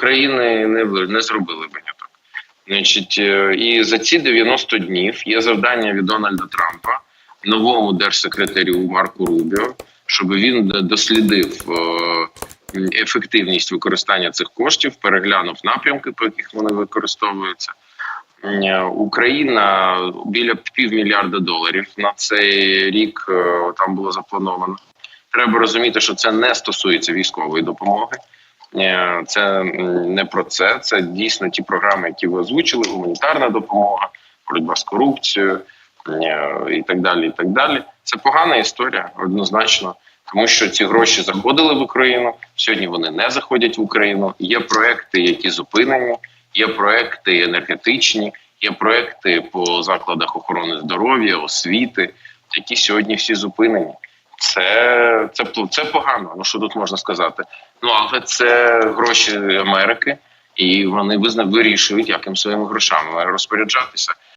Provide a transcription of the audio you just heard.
України не не зробили виняток. Значить, е, і за ці 90 днів є завдання від Дональда Трампа новому держсекретарю Марку Рубіо, щоб він дослідив е, ефективність використання цих коштів, переглянув напрямки, по яких вони використовуються. Е, Україна біля півмільярда доларів на цей рік там було заплановано. Треба розуміти, що це не стосується військової допомоги. Е, Це не про це. Це дійсно ті програми, які ви озвучили: гуманітарна допомога, боротьба з корупцією е, і так далі. І так далі. Це погана історія, однозначно, тому що ці гроші заходили в Україну. Сьогодні вони не заходять в Україну. Є проекти, які зупинені, є проекти енергетичні, є проекти по закладах охорони здоров'я, освіти, які сьогодні всі зупинені. Це, це, це погано. Ну що тут можна сказати? Ну але це гроші Америки, і вони вирішують, як їм своїми грошами розпоряджатися.